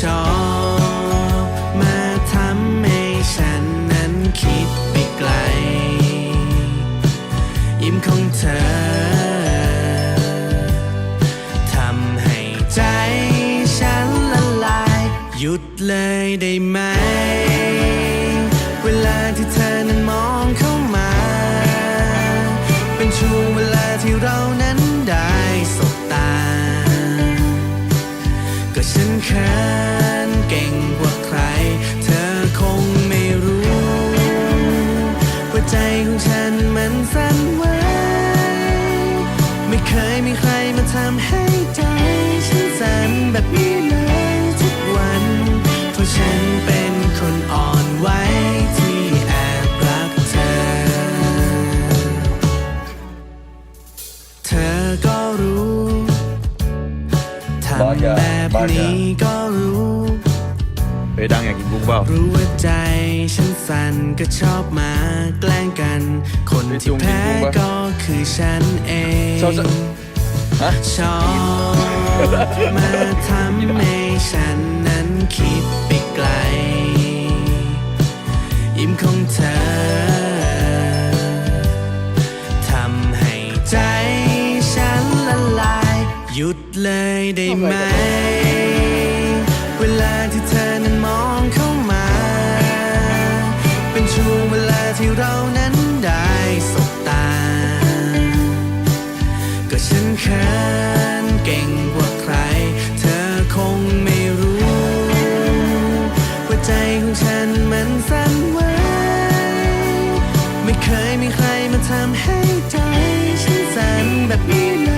ชอบมาทำให้ฉันนั้นคิดไปไกล ยิ้มของเธอทำให้ใจฉันละลาย หยุดเลยได้ไหม เวลาที่เธอนั้นมองเข้ามา เป็นช่วงเวลาที่เรานั้น ก็ฉันแค้นเก่งกว่าใคร เธอคงไม่รู้ว่าใจของฉันมันสั่นไหวไม่เคยมีใครมาทำให้ใจ ฉันสั่นแบบนี้เลยทุกวันเพราะฉันเป็น บอสอย่าแบบบอสอย่านี้ก็รู้เฮ้ยดังอยากกินกุ้งเปล่ารู้ว่าใจฉันสั่นก็ชอบมาแกล้งกัน คนที่แพ้ก็คือฉันเองชอบจะฮะชอบมาทำ หยุดเลยได้ไหม เวลาที่เธอนั้นมองเข้ามา เป็นช่วงเวลาที่เรานั้นได้สบตา ก็ฉันเคยเก่งกว่าใคร เธอคงไม่รู้ ว่าใจของฉันมันสั่นไหวไม่เคยมีใครมาทำให้ใจฉันสั่นแบบนี้เลย